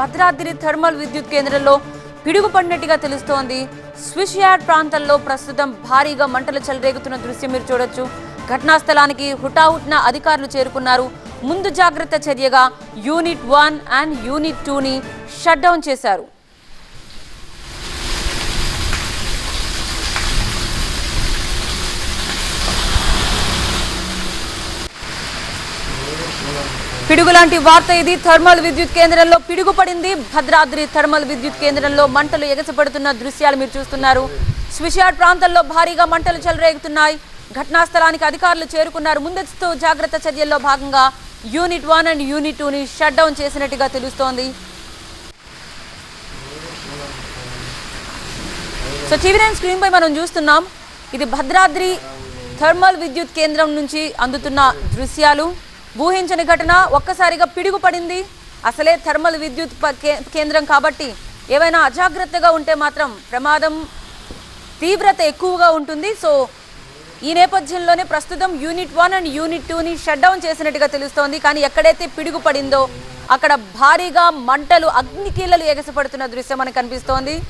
Bhadradri thermal విద్యుత్ కేంద్రంలో పిడుగుపడినట్టుగా తెలుస్తోంది. స్విష్ యార్డ్ ప్రాంతంలో ప్రస్తుతం భారీగా మంటలు చెలరేగుతున్న దృశ్యం మీరు చూడొచ్చు. ఘటనా స్థలానికి హుటాహుట్న అధికారులు చేరుకున్నారు. ముందు జాగ్రత్త చర్యగా యూనిట్ వన్ అండ్ యూనిట్ టూని షట్ డౌన్ చేశారు. పిడుగు లాంటి వార్త ఇది. థర్మల్ విద్యుత్ కేంద్రంలో పిడుగు పడింది భద్రాద్రి థర్మల్ విద్యుత్ కేంద్రంలో మంటలు ఎగసపడుతున్న దృశ్యాలు మీరు చూస్తున్నారు. స్విషాడ్ ప్రాంతంలో భారీగా మంటలు చెలరేగుతున్నాయి. ఘటనా స్థలానికి అధికారులు చేరుకున్నారు. ముందస్తు జాగ్రత్త చర్యల్లో భాగంగా యూనిట్ వన్ అండ్ యూనిట్ టూని షట్ డౌన్ చేసినట్టుగా తెలుస్తోంది. సో టీవీ నైన్ స్క్రీన్ పై మనం చూస్తున్నాం. ఇది భద్రాద్రి థర్మల్ విద్యుత్ కేంద్రం నుంచి అందుతున్న దృశ్యాలు. ఊహించని ఘటన ఒక్కసారిగా పిడుగుపడింది. అసలే థర్మల్ విద్యుత్ కే- కేంద్రం కాబట్టి ఏవైనా అజాగ్రత్తగా ఉంటే మాత్రం ప్రమాదం తీవ్రత ఎక్కువగా ఉంటుంది. సో ఈ నేపథ్యంలోనే ప్రస్తుతం యూనిట్ వన్ అండ్ యూనిట్ టూని షట్ డౌన్ చేసినట్టుగా తెలుస్తోంది. కానీ ఎక్కడైతే పిడుగు పడిందో అక్కడ భారీగా మంటలు అగ్నికీలలు ఎగసపడుతున్న దృశ్యం మనకు కనిపిస్తోంది.